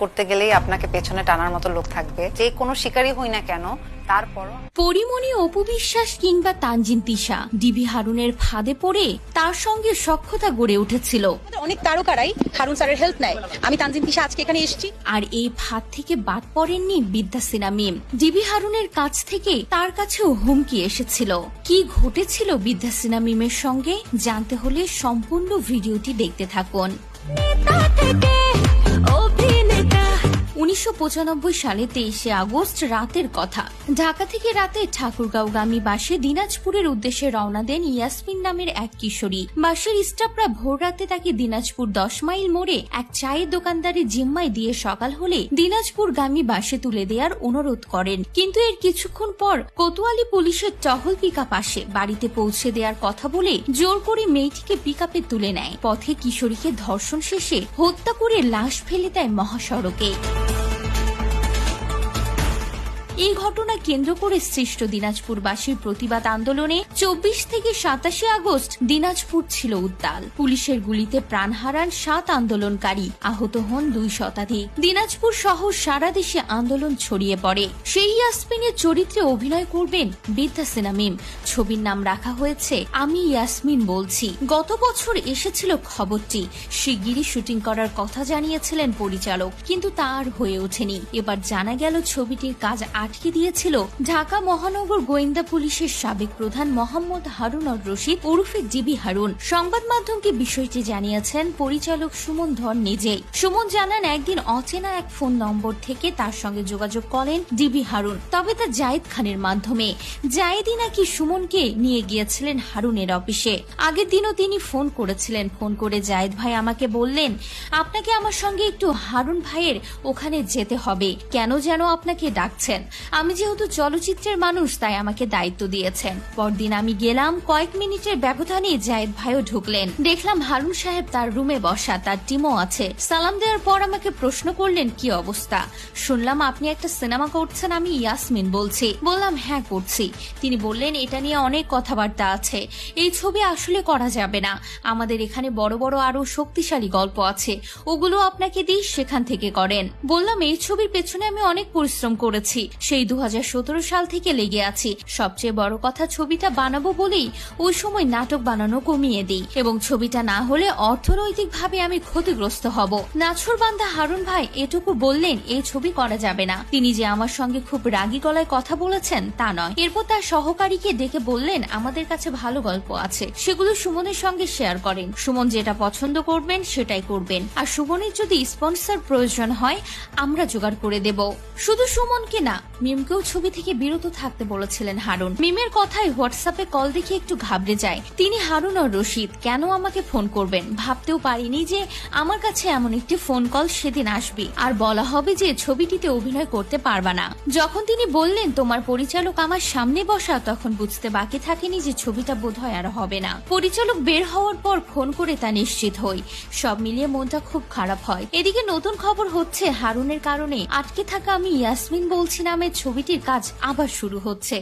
করতে গেলেই আপনাকে পেছনে টানার মতো লোক থাকবে। যে কোনো শিকারই হই না কেন তারপরও পরিমণি অপু বিশ্বাস কিংবা তানজিন তিশা ডিবি হারুনের ফাঁদে পড়ে তার সঙ্গে সখ্যতা গড়ে উঠেছিল। অনেক তারকারাই হারুন স্যারের হেল্প নেয়। আমি তানজিন তিশা আজকে এখানে এসেছি। আর এই ফাঁদ থেকে বাদ পড়েননি বিদ্যা সিনা মিম। ডিবি হারুনের কাছ থেকে তার কাছেও হুমকি এসেছিল। কি ঘটেছিল বিদ্যা সিনা মিমের সঙ্গে জানতে হলে সম্পূর্ণ ভিডিওটি দেখতে থাকুন। উনিশশো পঁচানব্বই সালে তেইশে আগস্ট রাতের কথা। ঢাকা থেকে রাতে ঠাকুরগাঁওগামী বাসে দিনাজপুরের উদ্দেশ্যে রওনা দেন ইয়াসমিন নামের এক কিশোরী। বাসের স্টাফরা ভোর রাতে তাকে দিনাজপুর দশ মাইল মোড়ে এক চায়ের দোকানদারের জিম্মায় দিয়ে সকাল হলে দিনাজপুর গামী বাসে তুলে দেওয়ার অনুরোধ করেন। কিন্তু এর কিছুক্ষণ পর কোতোয়ালি পুলিশের টহল পিকআপ আসে। বাড়িতে পৌঁছে দেওয়ার কথা বলে জোর করে মেয়েটিকে পিকআপে তুলে নেয়। পথে কিশোরীকে ধর্ষণ শেষে হত্যা করে লাশ ফেলে দেয় মহাসড়কে। এই ঘটনা কেন্দ্র করে সৃষ্ট দিনাজপুরবাসীর প্রতিবাদ আন্দোলনে চব্বিশ থেকে সাতাশে আগস্ট দিনাজপুর ছিল উত্তাল পুলিশের গুলিতে প্রাণ হারান সাত আন্দোলনকারী। আহত হন দুই শতাধিক। দিনাজপুর সহ সারা দেশে আন্দোলন ছড়িয়ে পড়ে। সেই ইয়াসমিনের চরিত্রে অভিনয় করবেন বিদ্যা সিনা মিম। ছবির নাম রাখা হয়েছে আমি ইয়াসমিন বলছি। গত বছর এসেছিল খবরটি। শিগগিরই শুটিং করার কথা জানিয়েছিলেন পরিচালক। কিন্তু তার হয়ে ওঠেনি। এবার জানা গেল ছবিটির কাজ আটকে দিয়েছিল ঢাকা মহানগর গোয়েন্দা পুলিশের সাবেক প্রধান মোহাম্মদ হারুন আর রশিদ ওরফে জিবি হারুন। সংবাদ মাধ্যমকে বিষয়টি জানিয়েছেন পরিচালক সুমন ধর নিজেই। সুমন জানান, একদিন অচেনা এক ফোন নম্বর থেকে তার সঙ্গে যোগাযোগ করেন ডিবি হারুন। তবে তা জায়েদ খানের মাধ্যমে। জায়েদই নাকি সুমনকে নিয়ে গিয়েছিলেন হারুনের অফিসে। আগের দিনও তিনি ফোন করেছিলেন। ফোন করে জায়েদ ভাই আমাকে বললেন, আপনাকে আমার সঙ্গে একটু হারুন ভাইয়ের ওখানে যেতে হবে। কেন যেন আপনাকে ডাকছেন? আমি যেহেতু চলচ্চিত্রের মানুষ, তাই আমাকে দায়িত্ব দিয়েছেন। পরদিন আমি গেলাম, কয়েক মিনিটের ব্যবধানে জায়েদ ভাইও ঢুকলেন। দেখলাম হারুন সাহেব তার রুমে বসা, তার টিমও আছে। সালাম দেওয়ার পর আমাকে প্রশ্ন করলেন, কি অবস্থা? শুনলাম আপনি একটা সিনেমা করছেন, আমি ইয়াসমিন বলছি। বললাম হ্যাঁ করছি। তিনি বললেন, এটা নিয়ে অনেক কথাবার্তা আছে। এই ছবি আসলে করা যাবে না। আমাদের এখানে বড় বড় আরও শক্তিশালী গল্প আছে। ওগুলো আপনাকে দিই সেখান থেকে করেন। বললাম, এই ছবির পেছনে আমি অনেক পরিশ্রম করেছি। সেই দু হাজার সতেরো সাল থেকে লেগে আছি। সবচেয়ে বড় কথা ছবিটা বানাবো বলেই ওই সময় নাটক বানানো কমিয়ে দিই। এবং ছবিটা না হলে অর্থনৈতিকভাবে আমি ক্ষতিগ্রস্ত হব। নাছরবান্দা হারুন ভাই এটুকু বললেন এই ছবি করা যাবে না। তিনি যে আমার সঙ্গে খুব রাগী গলায় কথা বলেছেন, তা নয়। এরপর তার সহকারীকে ডেকে বললেন, আমাদের কাছে ভালো গল্প আছে। সেগুলো সুমনের সঙ্গে শেয়ার করেন। সুমন যেটা পছন্দ করবেন, সেটাই করবেন। আর সুমনের যদি স্পন্সর প্রয়োজন হয়, আমরা জোগাড় করে দেব। শুধু সুমনকে না মিমকেও ছবি থেকে বিরত থাকতে বলেছিলেন হারুন। মিমের কথায় হোয়াটসঅ্যাপে কল দেখে একটু ঘাবড়ে যায়। তিনি হারুন ও রশিদ, কেন আমাকে ফোন করবেন? ভাবতেও পারিনি যে আমার কাছে এমন একটি ফোন কল সেদিন আসবে। আর বলা হবে যে ছবিটিতে অভিনয় করতে পারবা না। যখন তিনি বললেন, তোমার পরিচালক আমার সামনে বসা তখন বুঝতে বাকি থাকেনি যে ছবিটা বোধহয় আর হবে না। পরিচালক বের হওয়ার পর ফোন করে তা নিশ্চিত হই। সব মিলিয়ে মনটা খুব খারাপ হয়। এদিকে নতুন খবর হচ্ছে, হারুনের কারণে আটকে থাকা আমি ইয়াসমিন বলছি নামের ছবিটির কাজ আবার শুরু হচ্ছে।